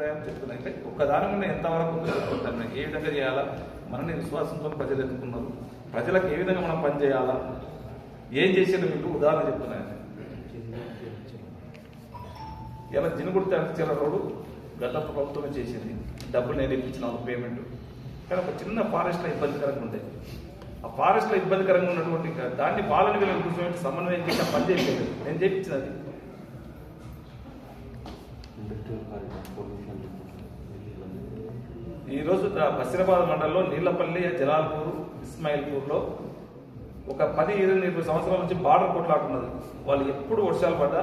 అభిప్రాయం చెప్తున్నాయి అంటే ఒక్కదాని మీద ఎంతవరకు ఉందో? ఏ విధంగా చేయాలా? మనని విశ్వాసంతో ప్రజలు ఎదుర్కొన్నారు ప్రజలకు ఏ విధంగా మనం పనిచేయాలా ఏం చేసేది మీకు? ఉదాహరణ చెప్తున్నాను ఇలా జినుగుడి చిన్న రోడ్డు గత ప్రభుత్వమే చేసింది. డబ్బులు నేను ఇప్పించిన పేమెంట్ కానీ ఒక చిన్న ఫారెస్ట్లో ఇబ్బందికరంగా ఉండేది ఆ ఫారెస్ట్లో ఇబ్బందికరంగా ఉన్నటువంటి ఇంకా దాన్ని పాలన వీళ్ళని కూర్చోబెట్టి సమన్వయం చేసి పని చేయలేదు నేను చేయించినది ఈరోజు ద- బసిరాబాద్ మండలంలో నీళ్ళపల్లి జలాల్పూర్ ఇస్మాయిల్పూర్లో ఒక పది ఇరవై ఇరవై సంవత్సరాల నుంచి బార్డర్ కొట్లాడుతున్నది. వాళ్ళు ఎప్పుడు వర్షాలు పడ్డా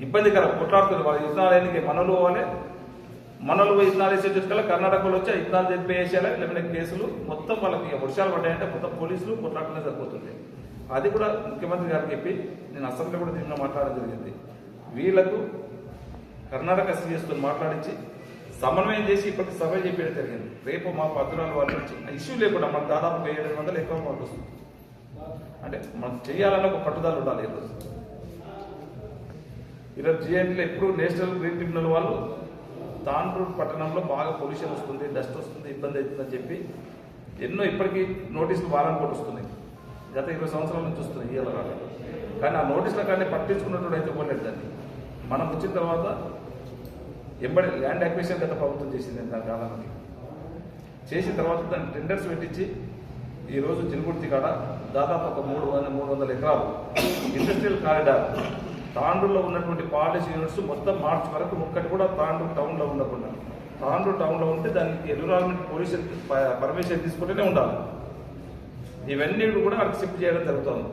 ఇబ్బందికరం కొట్లాడుతుంది వాళ్ళు ఇతనాలయానికి మనలు పోవాలి. మనలు పోయి ఇత్తనాలు వేసే చూసుకెళ్ళి కర్ణాటకలో వచ్చి ఇతనాలు చెప్పేసేయాలి లేకపోతే కేసులు మొత్తం వాళ్ళకి ఇక వర్షాలు పడ్డాయంటే మొత్తం పోలీసులు కొట్లాడుకునే సరిపోతుంది. అది కూడా ముఖ్యమంత్రి గారికి చెప్పి నేను అసెంబ్లీ కూడా దీనిలో మాట్లాడడం జరిగింది. వీళ్ళకు కర్ణాటక సీఎస్తో మాట్లాడించి సమన్వయం చేసి ఇప్పటికి సర్వే చెప్పేది జరిగింది. రేపు మా పత్రాలు వాళ్ళ నుంచి ఇష్యూ లేకుండా మనకు దాదాపు ఏడు వందలు ఎక్కువ మాకు వస్తుంది. అంటే మనం చేయాలన్న ఒక పట్టుదల ఉండాలి ఈరోజు. ఈరోజు జిఎన్టీలో ఎప్పుడు నేషనల్ గ్రీన్ ట్రిబ్యునల్ వాళ్ళు తాండ్రూరు పట్టణంలో బాగా పొల్యూషన్ వస్తుంది డస్ట్ వస్తుంది ఇబ్బంది అవుతుందని చెప్పి ఎన్నో ఇప్పటికీ నోటీసులు వారం కూడా వస్తున్నాయి. గత ఇరవై సంవత్సరాల నుంచి వస్తున్నాయి ఇయ్యాల కానీ ఆ నోటీసుల కానీ పట్టించుకున్నట్టు అయితే పోలేదు దాన్ని. మనం వచ్చిన తర్వాత ఎంబడి ల్యాండ్ అక్విజిషన్ గత ప్రభుత్వం చేసింది దాని కాలానికి. చేసిన తర్వాత దాన్ని టెండర్స్ పెట్టించి ఈరోజు చిలుగుర్తి కాడ దాదాపు ఒక మూడు వందల మూడు వందల ఎకరాలు ఇండస్ట్రియల్ కారిడార్ తాండూరులో ఉన్నటువంటి పాలిష్ యూనిట్స్ మొత్తం మార్చి వరకు ఒక్కటి కూడా తాండ్రు టౌన్లో ఉండకుండా. తాండూరు టౌన్లో ఉంటే దానికి ఎన్విరాన్మెంట్ పొల్యూషన్ పర్మిషన్ తీసుకుంటూనే ఉండాలి. ఇవన్నీ కూడా అక్కడ షిఫ్ట్ చేయడం జరుగుతుంది.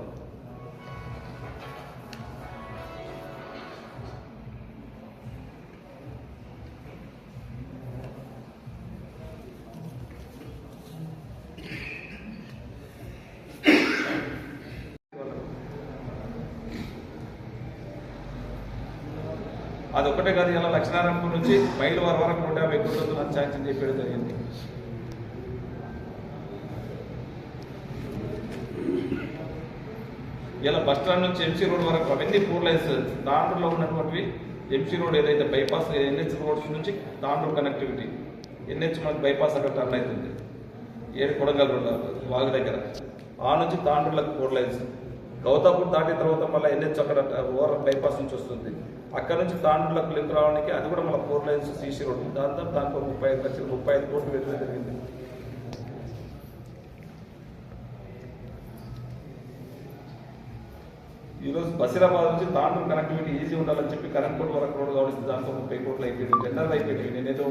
అది ఒకటే కాదు ఇలా లక్ష్మీనారాయణపూర్ నుంచి మైలువారి వరకు నూట యాభై కోట్లతో మనం శాంక్షన్ చేయడం జరిగింది. ఇలా బస్ స్టాండ్ నుంచి ఎంసీ రోడ్ వరకు అవన్నీ ఫోర్ లైన్స్ తాండూరులో ఉన్నటువంటివి ఎంసీ రోడ్ ఏదైతే బైపాస్ ఎన్హెచ్ రోడ్స్ నుంచి తాండూరు కనెక్టివిటీ ఎన్హెచ్ మనకి బైపాస్ అక్కడ టర్న్ అవుతుంది. ఏడు కొడంగల్ రోడ్ వాగు దగ్గర. ఆ నుంచి తాండూరులకు ఫోర్ లైన్స్ గౌతాపూర్ దాటిన తర్వాత మళ్ళీ ఎన్హెచ్ అక్కడ ఓవర్ బైపాస్ నుంచి వస్తుంది. అక్కడ నుంచి తాండూరులకు లింక్ రావడానికి అది కూడా మళ్ళీ ఫోర్ లైన్స్ సీసీ రోడ్ దాంతో దాంట్లో ముప్పై ఐదు లక్షలు ముప్పై ఐదు కోట్లు పెట్టడం జరిగింది. ఈరోజు బసిరాబాద్ నుంచి తాండూరు కనెక్టివిటీ ఈజీ ఉండాలని చెప్పి కరెంట్ కోట్ వరకు రోడ్ కావడానికి దాంట్లో ముప్పై కోట్లు అయిపోయింది. జనరల్ అయిపోయింది నేనేదో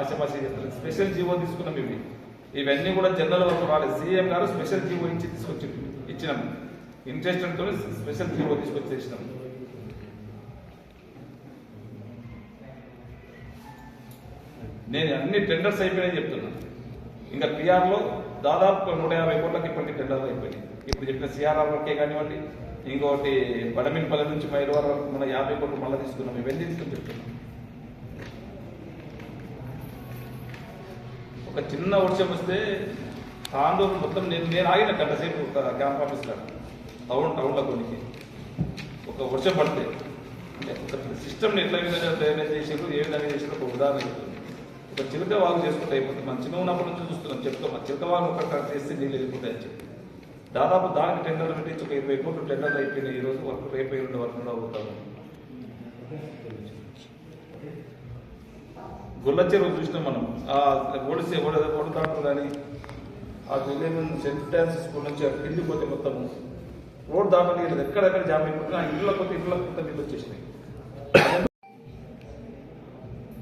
ఆశమాసి చేస్తాను స్పెషల్ జీవో తీసుకున్నాం ఇవి. ఇవన్నీ కూడా జనరల్ వరకు రాలేదు. సీఎం గారు స్పెషల్ జీవో ఇచ్చి తీసుకొచ్చి ఇచ్చినాం. ఇంట్రెస్ట్తో స్పెషల్ జీవో తీసుకొచ్చేసినాం చేసినాం నేను అన్ని టెండర్స్ అయిపోయినాయి చెప్తున్నా. ఇంకా పిఆర్లో దాదాపు నూట యాభై కోట్లకి ఇప్పటికి టెండర్లు అయిపోయినాయి. ఇప్పుడు చెప్పిన సిఆర్ఆర్ వరకే కానివ్వండి ఇంకోటి బడమిన్పల్లి నుంచి మైలవరం వరకు మన యాభై కోట్లు మళ్ళీ తీసుకున్నాం. ఇవన్నీ తీసుకుని చెప్తున్నాం. ఒక చిన్న వర్షం వస్తే ఆందోళన మొత్తం నేను నేను ఆగిన గంట సేపు ఒక క్యాంప్ ఆఫీస్ కాడ టౌన్ టౌన్లో కొనికి ఒక వర్షం పడితే అంటే ఒక సిస్టమ్ని ఎట్లా విధంగా తయారు చేసారు ఏ విధంగా చేసారు ఒక ఉదాహరణ ఒక చిలక వాగు చేసుకుంటే అయిపోతుంది. మనం చిన్న ఉన్నప్పటి నుంచి చూస్తున్నాం. చెప్తాం మన చిలక వాగు ఒక కట్ చేస్తే నీళ్ళు వెళ్ళిపోతాయని చెప్పి. దాదాపు దానికి టెండర్లు పెట్టి ఒక ఇరవై కోట్లు టెండర్లు అయిపోయినాయి. ఈ రోజు వరకు రేపు ఎల్లుండి వరకు కూడా అవుతాము గుల్ల చెరువు చూసినాం మనం. ఆ ఓడిసే ఓడ ఒడతాంటారు కానీ ఆ విలేజ్ సెంట్ డాన్స్ స్కూల్ నుంచి ఆ కిందికి పోతే మొత్తము రోడ్ దాటలేదు ఎక్కడెక్కడ జామ్ అయిపోతుంది ఆ ఇళ్ళ కొత్త ఇళ్ళ కొత్త నీళ్ళు వచ్చేసినాయి.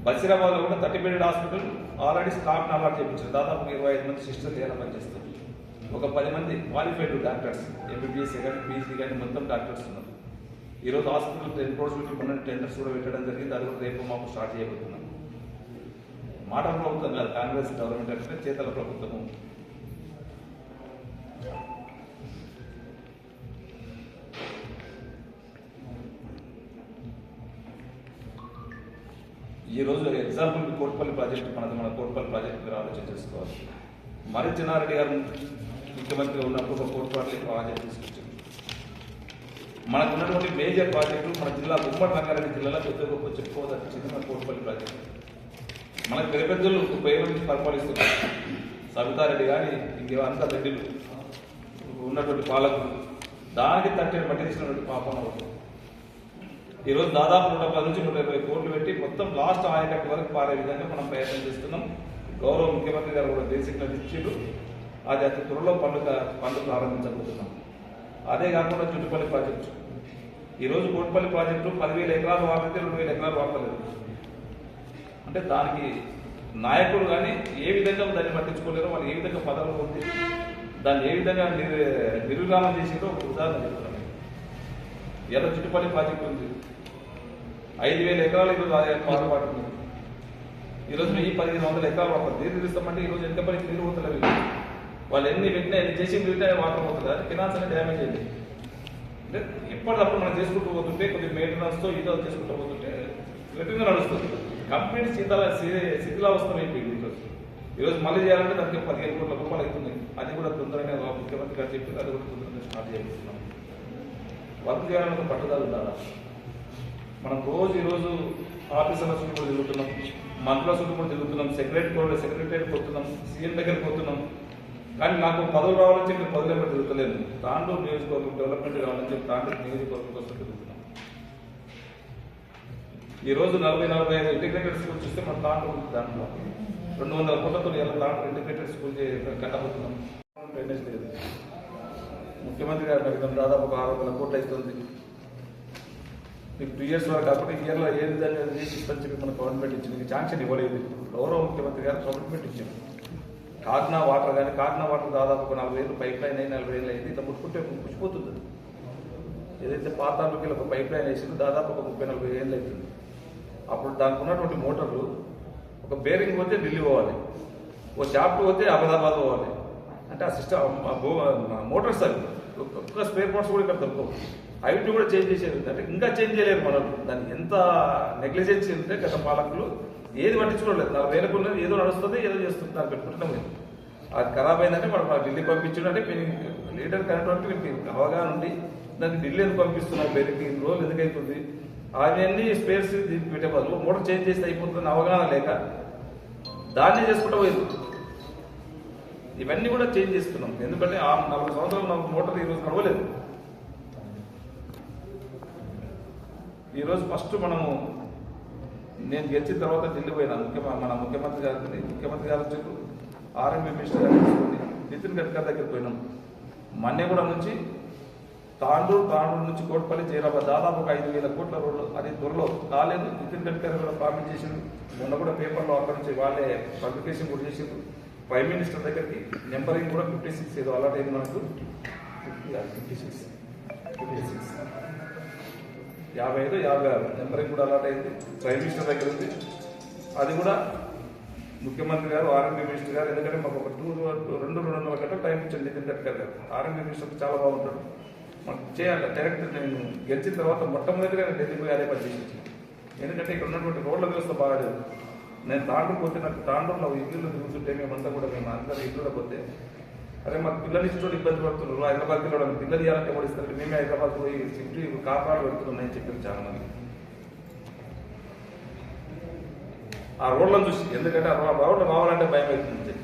బసిరాబాద్లో కూడా thirty bedded hospital already staff allot చేయించారు దాదాపు ఇరవై ఐదు మంది సిస్టర్లు ఎలా పనిచేస్తారు ఒక పది మంది క్వాలిఫైడ్ డాక్టర్స్ ఎంబీబీఎస్ కానీ పీజీ కానీ మొత్తం డాక్టర్స్ ఉన్నారు. ఈరోజు హాస్పిటల్ టెన్ క్రోర్స్ పెట్టి మొన్న టెండర్స్ కూడా పెట్టడం జరిగింది. అది కూడా రేపు మాకు స్టార్ట్ చేయబోతున్నాం. మాట ప్రభుత్వం కాదు కాంగ్రెస్ గవర్నమెంట్ అంటే చేతల ప్రభుత్వము. ఈ రోజు ఎగ్జాంపుల్ కోట్పల్లి ప్రాజెక్ట్ మనది మన కోట్పల్లి ప్రాజెక్టు మీరు ఆలోచన చేసుకోవాలి. మరి చిన్నారెడ్డి గారు ముఖ్యమంత్రి ఉన్నప్పుడు ఒక కోట్పల్లి ప్రాజెక్ట్ తీసుకొచ్చింది మనకు ఉన్నటువంటి మేజర్ ప్రాజెక్టు మన జిల్లా ఉమ్మడి రంగారెడ్డి జిల్లాలో పెద్ద గొప్ప చెప్పుకోదచ్చింది మన కోట్పల్లి ప్రాజెక్టు మనకు పెద్ద పెద్దలు పేరు పరిపాలిస్తున్నారు. సబితారెడ్డి కానీ ఇంకేమంతా రెడ్డిలు. ఉన్నటువంటి పాలకులు. దానికి తట్టిన మట్టి పాపం అవుతుంది. ఈరోజు దాదాపు నూట పది నుంచి నూట ఇరవై కోట్లు పెట్టి మొత్తం లాస్ట్ ఆయకట్టు వరకు పారే విధంగా మనం ప్రయత్నం చేస్తున్నాం. గౌరవ ముఖ్యమంత్రి గారు కూడా బేసిక్ ఇచ్చిండ్రు అది అతి త్వరలో పనులు పనులు ప్రారంభించబోతున్నాం. అదే కాకుండా చుట్టుపల్లి ప్రాజెక్టు. ఈరోజు కోటిపల్లి ప్రాజెక్టు పదివేల ఎకరాలు వాడితే రెండు వేల ఎకరాలు వాడలేదు అంటే దానికి నాయకులు కానీ ఏ విధంగా దాన్ని పట్టించుకోలేరో వాళ్ళు ఏ విధంగా పదవులు ఉంది దాన్ని ఏ విధంగా నిర్ నిర్విరామం చేసిందో ఒక ఉదాహరణ చెప్తున్నాం ఎర్ర చుట్టుపల్లి ప్రాజెక్ట్ ఉంది. ఐదు వేల ఎకరాలు ఈరోజు పాటు పడుతుంది ఈరోజు వెయ్యి పదిహేను వందల ఎకరాలు పడుతుంది నీరు తీస్తామంటే ఈరోజు ఎంతపల్లికి నీరు పోతలేదు వాళ్ళు. ఎన్ని పెట్టినా ఎన్ని చేసి పెట్టినా వాటర్ పోతుంది? అది ఫినాన్స్ అనేది డ్యామేజ్ అయింది. అంటే ఎప్పటికప్పుడు మనం చేసుకుంటూ పోతుంటే కొద్దిగా మెయింటెనెన్స్తో ఇదో చేసుకుంటూ పోతుంటే గట్టిగా నడుస్తుంది. కంప్లీట్ శీతల శిథిలావస్థ అయిపోయింది ఈరోజు ఈరోజు మళ్ళీ చేయాలంటే దానికి పదిహేను కోట్ల రూపాయలు అవుతుంది అది కూడా తొందరగా ముఖ్యమంత్రి గారు చెప్పింది అది కూడా తొందరగా స్టార్ట్ చేస్తున్నాం వర్క్ చేయాలని ఒక పట్టుదల ఉండాలా? మనం రోజు ఈరోజు ఆఫీసర్ల చుట్టూ కూడా తిరుగుతున్నాం మంత్రుల చుట్టూ కూడా తిరుగుతున్నాం సెక్రటరీ కూడా సెక్రటరీ పోతున్నాం సీఎం దగ్గరికి పోతున్నాం. కానీ నాకు పదవులు రావాలని చెప్పి పదవులు ఎప్పుడు తిరుగుతలేదు. తాండూరు నియోజకవర్గం డెవలప్మెంట్ కావాలని చెప్పి తాండూరు నియోజకవర్గం కోసం తిరుగుతున్నాం. ఈ రోజు నలభై నలభై ఐదు ఇంటిగ్రేటెడ్ స్కూల్ చూస్తే మన దాంట్లో ఉంది దాంట్లో. రెండు వందల కోట్లతో ఎలా దాంట్లో ఇంటిగ్రేటెడ్ స్కూల్ కట్టబోతున్నాం. డ్రైనేజ్ లేదు. ముఖ్యమంత్రి గారు అడిగిన దాదాపు ఒక ఆరు వందల కోట్లు అవుతుంది మీకు టూ ఇయర్స్ వరకు కాకుండా ఇయర్లో ఏది దాన్ని తీసుకొచ్చి మన గవర్నమెంట్ ఇచ్చింది. శాంక్షన్ ఇవ్వలేదు. గౌరవ ముఖ్యమంత్రి గారు కమిట్మెంట్ ఇచ్చింది కాకినా వాటర్ కానీ కాకినా వాటర్ దాదాపు ఒక నలభై ఏళ్ళు పైప్ లైన్ అయ్యి నలభై ఏళ్ళు అయింది. ఇట్లా ముట్టుకుంటే ముచ్చిపోతుంది. ఏదైతే పాతాలకి ఒక పైప్ లైన్ వేసిందో దాదాపు ఒక ముప్పై నలభై ఏళ్ళు అవుతుంది అప్పుడు దానికి ఉన్నటువంటి మోటార్లు ఒక బేరింగ్ పోతే ఢిల్లీ పోవాలి. ఓ షాప్కి పోతే అహ్మదాబాద్ పోవాలి. అంటే ఆ సిస్టమ్ మోటార్స్ అవి ఒక్క స్పేర్ పార్ట్స్ కూడా ఇక్కడ దొరకవు ఐటీ కూడా చేంజ్ చేసేది అంటే ఇంకా చేంజ్ చేయలేరు మనం. దాన్ని ఎంత నెగ్లిజెన్సీ ఉంటే గత పాలకులు ఏది పట్టించుకోలేదు. నలభై వేలకు ఉన్నది ఏదో నడుస్తుంది ఏదో చేస్తుంది. దాన్ని పెట్టుకుంటాం లేదు అది ఖరాబ్ అయిందంటే మనం ఆ ఢిల్లీ పంపించడం. అంటే మీరు లీడర్ కరెక్ట్ మీకు అవగాహన ఉండి దాన్ని ఢిల్లీ ఎందుకు పంపిస్తున్నారు? పేరుకి ఇన్ని రోజులు ఎందుకు అవుతుంది అవన్నీ స్పేర్స్ పెట్టే బదులు మోటార్ చేంజ్ చేస్తే అయిపోతుంది అవగాహన లేక దాన్ని చేసుకుంటా పోయింది. ఇవన్నీ కూడా చేంజ్ చేస్తున్నాం. ఎందుకంటే ఆ నలభై సంవత్సరాలు నాకు మోటార్ ఈరోజు నడవలేదు. ఈరోజు ఫస్ట్ మనము నేను గెలిచిన తర్వాత ఢిల్లీ పోయినా ముఖ్య మన ముఖ్యమంత్రి గారికి ముఖ్యమంత్రి గారు వచ్చారు ఆర్ఎంపీ మినిస్టర్ గారు నితిన్ గడ్కర్ దగ్గర పోయినాం. మన్నెగూడ నుంచి తాండూరు తాండూరు నుంచి కోట్పల్లి జైరాబాద్ దాదాపు ఒక ఐదు వేల కోట్ల రోడ్లు. అది త్వరలో కాలేదు. నితిన్ గడ్కర్ కూడా ప్రామిస్ చేసిండు. మొన్న కూడా పేపర్లో అక్కడ నుంచి వాళ్ళే పబ్లికేషన్ కూడా చేసిండ్రు. ప్రైమ్ మినిస్టర్ దగ్గరికి నెంబరింగ్ కూడా ఫిఫ్టీ సిక్స్ ఏదో అలాట్ అయింది మనకు ఫిఫ్టీ సిక్స్ ఫిఫ్టీ సిక్స్ యాభై ఐదు యాభై ఆరు. నెంబరింగ్ కూడా అలాట్ అయింది. ప్రైమ్ మినిస్టర్ దగ్గర ఉంది. అది కూడా ముఖ్యమంత్రి గారు ఆరోగ్య మినిస్టర్ గారు ఎందుకంటే మాకు ఒక టూ రెండు రెండు వందల గంటల టైం ఇచ్చాను నితిన్ గడ్కర్ గారు. ఆర్ఎంపీ మినిస్టర్ చాలా బాగుంటాడు. మనం చేయాలి. డైరెక్ట్ నేను గెలిచిన తర్వాత మొట్టమొదటిగా నేను ఢిల్లీ పోయి అదే పని చేసి ఎందుకంటే ఇక్కడ ఉన్నటువంటి రోడ్ల వ్యవస్థ బాగాలేదు. నేను తాండూరు పోతే నాకు తాండూరులో ఇల్లు తిరుగుతుంటే మేమంతా కూడా మేము అందరూ ఇల్లులో పోతే అరే మాకు పిల్లలు ఇష్టం ఇబ్బంది పడుతున్నారు హైదరాబాద్ పిల్లలు పిల్లలు ఇవ్వాలంటే కూడా ఇస్తారు? మేమే హైదరాబాద్ పోయి షిఫ్ట్ కాపాడు పెడుతున్నాయని చెప్పారు చాలా మంది ఆ రోడ్లను చూసి ఎందుకంటే ఆ రోడ్లు రావాలంటే భయం అవుతుంది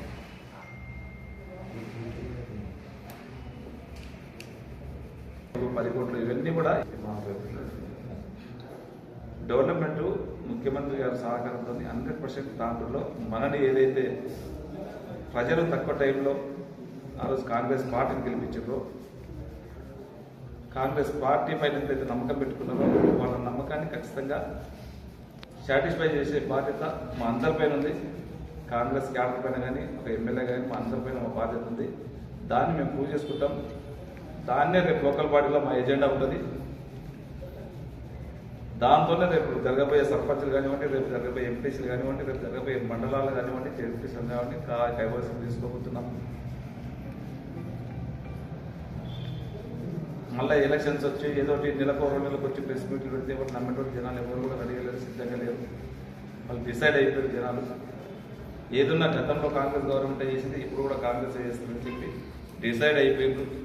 పది కోట్లు ఇవన్నీ కూడా డెవలప్మెంట్ ముఖ్యమంత్రి గారి సహకారంతో హండ్రెడ్ పర్సెంట్ దాంట్లో మనని ఏదైతే ప్రజలు తక్కువ టైంలో ఆ రోజు కాంగ్రెస్ పార్టీని గెలిపించారో కాంగ్రెస్ పార్టీ పైన ఎంతైతే నమ్మకం పెట్టుకున్నారో వాళ్ళ నమ్మకాన్ని ఖచ్చితంగా సాటిస్ఫై చేసే బాధ్యత మా అందరిపైన ఉంది. కాంగ్రెస్ క్యాడర్ పైన కానీ ఒక ఎమ్మెల్యే కానీ మా అందరిపైన మా బాధ్యత ఉంది. దాన్ని మేము ప్రూవ్ చేసుకుంటాం. దాన్నే రేపు లోకల్ పార్టీలో మా ఎజెండా ఉంటుంది. దాంతోనే రేపు జరగబోయే సర్పంచ్లు కానివ్వండి రేపు జరగబోయే ఎంపీసీలు కానివ్వండి రేపు జరగబోయే మండలాలు కానివ్వండి ఎంపీసీలు కానివ్వండి కా- కైవసం తీసుకోబోతున్నాం. మళ్ళీ ఎలక్షన్స్ వచ్చి ఏదో ఒకటి నెలకు రెండు నెలలకు వచ్చి ప్రెస్ మీట్లు పెడితే ఎవరు జనాలు ఎవరు కూడా అడిగలేరు సిద్ధంగా లేరు. వాళ్ళు డిసైడ్ అయిపోయారు జనాలు. ఏదున్నా గతంలో కాంగ్రెస్ గవర్నమెంట్ చేసింది ఇప్పుడు కూడా కాంగ్రెస్ చేస్తుందని చెప్పి డిసైడ్ అయిపోయింది